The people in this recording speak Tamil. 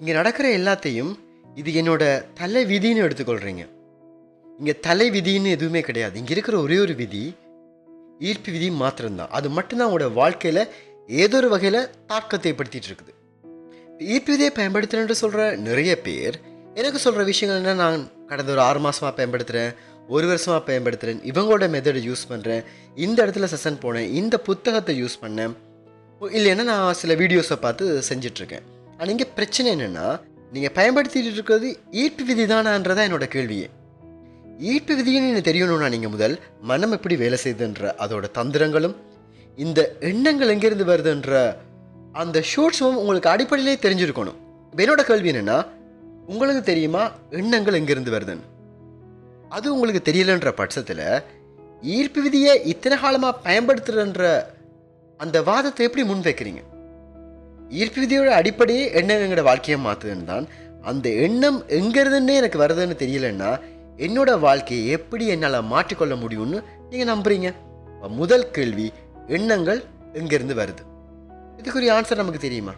இங்கே நடக்கிற எல்லாத்தையும் இது என்னோட தலை விதின்னு எடுத்துக்கொள்கிறீங்க இங்கே தலை விதின்னு எதுவுமே கிடையாது. இங்கே இருக்கிற ஒரே ஒரு விதி ஈர்ப்பு விதி மாத்திரம்தான். அது மட்டும்தான் உங்களோட வாழ்க்கையில் ஏதோ ஒரு வகையில் தாக்கத்தை ஏற்படுத்திட்டு இருக்குது. ஈர்ப்பு விதியை பயன்படுத்துகிறேன்னு சொல்கிற நிறைய பேர் எனக்கு சொல்கிற விஷயங்கள் என்ன நான் கடந்த ஒரு ஆறு மாதமாக பயன்படுத்துகிறேன் ஒரு வருஷமாக பயன்படுத்துகிறேன் இவங்களோட மெத்தடை யூஸ் பண்ணுறேன் இந்த இடத்துல செஷன் போனேன் இந்த புத்தகத்தை யூஸ் பண்ணேன். இல்லைன்னா நான் சில வீடியோஸை பார்த்து செஞ்சிட்ருக்கேன் ஆனால் இங்கே பிரச்சனை என்னென்னா நீங்கள் பயன்படுத்திட்டு இருக்கிறது ஈர்ப்பு விதி தானான்றதான் என்னோட கேள்வியே. ஈர்ப்பு விதின்னு எனக்கு தெரியணும்னா நீங்கள் முதல் மனம் எப்படி வேலை செய்யுதுன்ற அதோட தந்திரங்களும் இந்த எண்ணங்கள் எங்கேருந்து வருதுன்ற அந்த ஷூட்ஸும் உங்களுக்கு அடிப்படையிலே தெரிஞ்சிருக்கணும். இப்ப என்னோட கேள்வி என்னென்னா உங்களுக்கு தெரியுமா எண்ணங்கள் எங்கேருந்து வருதுன்னு? அது உங்களுக்கு தெரியலன்ற பட்சத்தில் ஈர்ப்பு விதியை இத்தனை காலமாக பயன்படுத்துகிறன்ற அந்த வாதத்தை எப்படி முன் வைக்கிறீங்க ஈர்ப்பு விதியோட அடிப்படையே எண்ணம் எங்களோட வாழ்க்கையை மாற்றுதுன்னு தான் அந்த எண்ணம் எங்கேருந்துன்னே எனக்கு வருதுன்னு தெரியலன்னா என்னோட வாழ்க்கையை எப்படி என்னால் மாற்றிக்கொள்ள முடியும்னு நீங்கள் நம்புறீங்க? முதல் கேள்வி எண்ணங்கள் எங்கேருந்து வருது? இதுக்குரிய ஆன்சர் நமக்கு தெரியுமா?